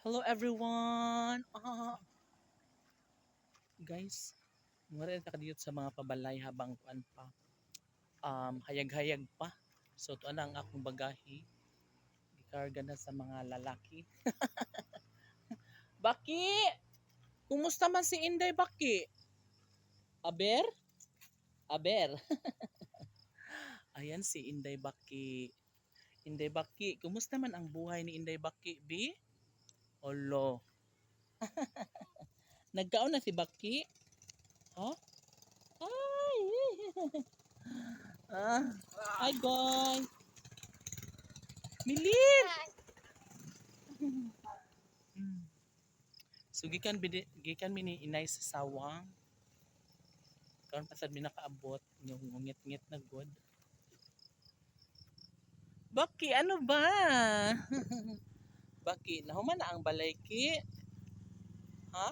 Hello everyone! Ah. Guys, mura ta kadiyot sa mga pabalay habang kuan pa. Um, hayag-hayag pa. So tuan na ang akong bagahe. Gikarga na sa mga lalaki. Baki! Kumusta man si Inday Baki? Aber? Aber. Ayan si Inday Baki. Inday Baki, kumusta man ang buhay ni Inday Baki, Bi? Olo. Nagkaon na si Baki? Ha? Ay! ah, hi, guys! Milir! So, gikan, gikan mi ni inay sa sawang. Karon pasad mi nakaabot. Yung ngit-ngit na good. Baki, ano ba? Baki, nahuman na ang balay ki? Ha?